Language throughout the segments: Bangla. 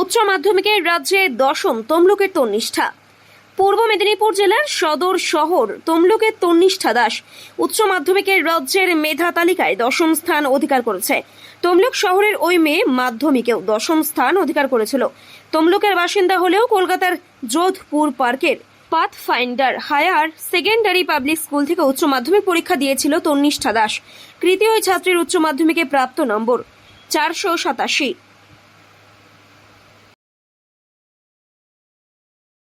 উচ্চ মাধ্যমিকের রাজ্যে দশম তমলুকের তন্নিষ্ঠা। পূর্ব মেদিনীপুর জেলার সদর শহর তমলুকের তন্নিষ্ঠা দাস উচ্চ মাধ্যমিকের রাজ্যের মেধা তালিকায় দশম স্থান অধিকার করেছে। তমলুক শহরের ওই মেয়ে মাধ্যমিকেও দশম স্থান অধিকার করেছিল। তমলুকের বাসিন্দা হলেও কলকাতার যোধপুর পার্কের Pathfinder higher secondary public school থেকে উচ্চ মাধ্যমিক পরীক্ষা দিয়েছিল তন্নিষ্ঠা দাস। কৃতি ওই ছাত্রীর উচ্চ মাধ্যমিকে প্রাপ্ত নম্বর চারশো সাতাশি।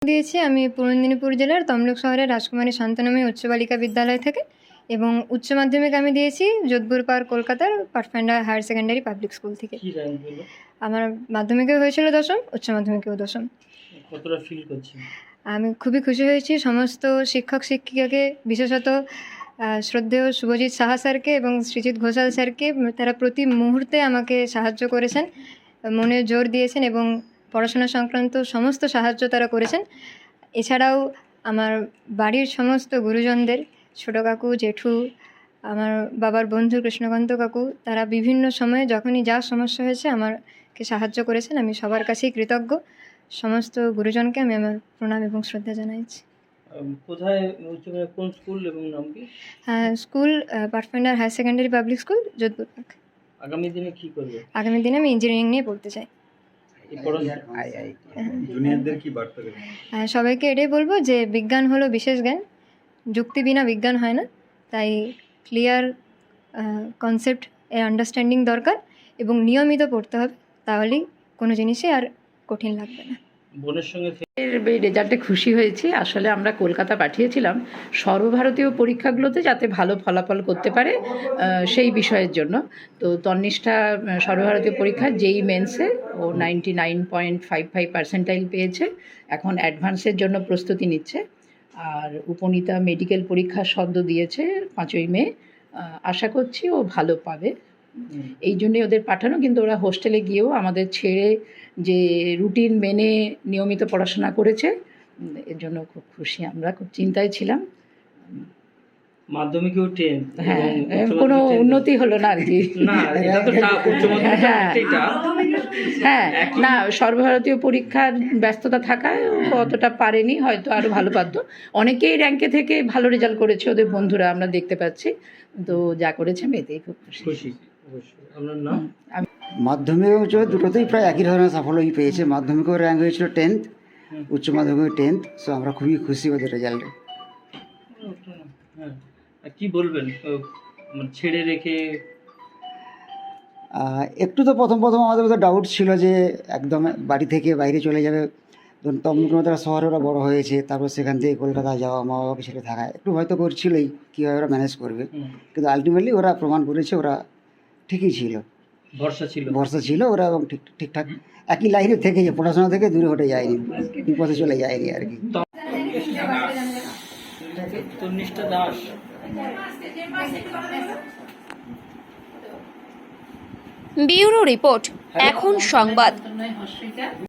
দিয়েছি। আমি পূর্ব মেদিনীপুর জেলার তমলুক শহরের রাজকুমারী শান্তনামী উচ্চ বালিকা বিদ্যালয় থেকে এবং উচ্চ মাধ্যমিক আমি দিয়েছি যোধপুর পার্ক কলকাতার Pathfinder higher secondary public school থেকে। আমার মাধ্যমিকে হয়েছিল দশম উচ্চ মাধ্যমিকেও দশম। আমি খুবই খুশি হয়েছি। সমস্ত শিক্ষক শিক্ষিকাকে বিশেষত শ্রদ্ধেয় শুভজিৎ সাহা স্যারকে এবং শ্রীজিৎ ঘোষাল স্যারকে তারা প্রতি মুহূর্তে আমাকে সাহায্য করেছেন মনে জোর দিয়েছেন এবং পড়াশোনা সংক্রান্ত সমস্ত সাহায্য তারা করেছেন। এছাড়াও আমার বাড়ির সমস্ত গুরুজনদের ছোটো কাকু জেঠু আমার বাবার বন্ধু কৃষ্ণকান্ত কাকু তারা বিভিন্ন সময়ে যখনই যা সমস্যা হয়েছে আমাকে সাহায্য করেছেন। আমি সবার কাছেই কৃতজ্ঞ। সমস্ত গুরুজনকে আমি আমার প্রণাম এবং শ্রদ্ধা জানাইছি। কোথায় কোন স্কুল এবং নাম কি? হ্যাঁ school Pathfinder higher secondary public school Jodhpur Park. আগামী দিনে কি করবে? আগামী দিনে আমি ইঞ্জিনিয়ারিং নিয়ে পড়তে চাই। সবাইকে এটাই বলব যে বিজ্ঞান হলো বিশেষ জ্ঞান। যুক্তি বিনা বিজ্ঞান হয় না। তাই ক্লিয়ার কনসেপ্ট এর আন্ডারস্ট্যান্ডিং দরকার এবং নিয়মিত পড়তে হবে। তাহলেই কোনো জিনিসই আর কঠিন লাগবে না। বোনের সঙ্গে এই রেজাল্টে খুশি হয়েছি। আসলে আমরা কলকাতা পাঠিয়েছিলাম সর্বভারতীয় পরীক্ষাগুলোতে যাতে ভালো ফলাফল করতে পারে সেই বিষয়ের জন্য। তো তন্নিষ্ঠা সর্বভারতীয় পরীক্ষা যেই মেন্সে ও ninety nine point five five percentile পেয়েছে, এখন অ্যাডভান্সের জন্য প্রস্তুতি নিচ্ছে। আর উপনীতা মেডিকেল পরীক্ষা সদ্য দিয়েছে পাঁচই মে। আশা করছি ও ভালো পাবে। এই জন্যই ওদের পাঠানো কিন্তু ওরা হোস্টেলে গিয়েও আমাদের ছেড়ে যে রুটিন মেনে নিয়মিত পড়াশোনা করেছে এর জন্য খুব খুশি আমরা খুব চিন্তায় ছিলাম। মাধ্যমিকেও টেন হ্যাঁ কোনো উন্নতি হলো না আর কি। হ্যাঁ। হ্যাঁ না সর্বভারতীয় পরীক্ষার ব্যস্ততা থাকায় অতটা পারেনি হয়তো আরও ভালো পারতো। অনেকেই র্যাঙ্কে থেকে ভালো রেজাল্ট করেছে ওদের বন্ধুরা আমরা দেখতে পাচ্ছি। তো যা করেছে আমি এতেই খুব খুশি। মাধ্যমিক উচ্চ দুটোতেই প্রায় একই ধরনের সাফল্যই পেয়েছে। মাধ্যমিকেও র্যাঙ্ক হয়েছিল টেন্থ উচ্চ মাধ্যমিক টেন্থ সো আমরা খুবই খুশি ওদের রেজাল্টে হ্যাঁ। কি বলবেন? মানে ছেড়ে রেখে একটু তো প্রথম প্রথম আমাদের মধ্যে ডাউট ছিল যে একদম বাড়ি থেকে বাইরে চলে যাবে। মতো একটা শহরে ওরা বড়ো হয়েছে তারপর সেখান থেকে কলকাতা যাওয়া মা বাবাকে ছেড়ে থাকা। একটু হয়তো করছিলই কীভাবে ওরা ম্যানেজ করবে। কিন্তু আলটিমেটলি ওরা প্রমাণ করেছে ওরা ঠিকই ছিল। ভরসা ছিল। ভরসা ছিল ওরা এবং ঠিক ঠিকঠাক। একই লাইনে থেকে যে পড়াশোনা থেকে দূরে হটে যায়নি। বিপথে চলে যায়নি আর কি। দাস। ব্যুরো রিপোর্ট এখন সংবাদ।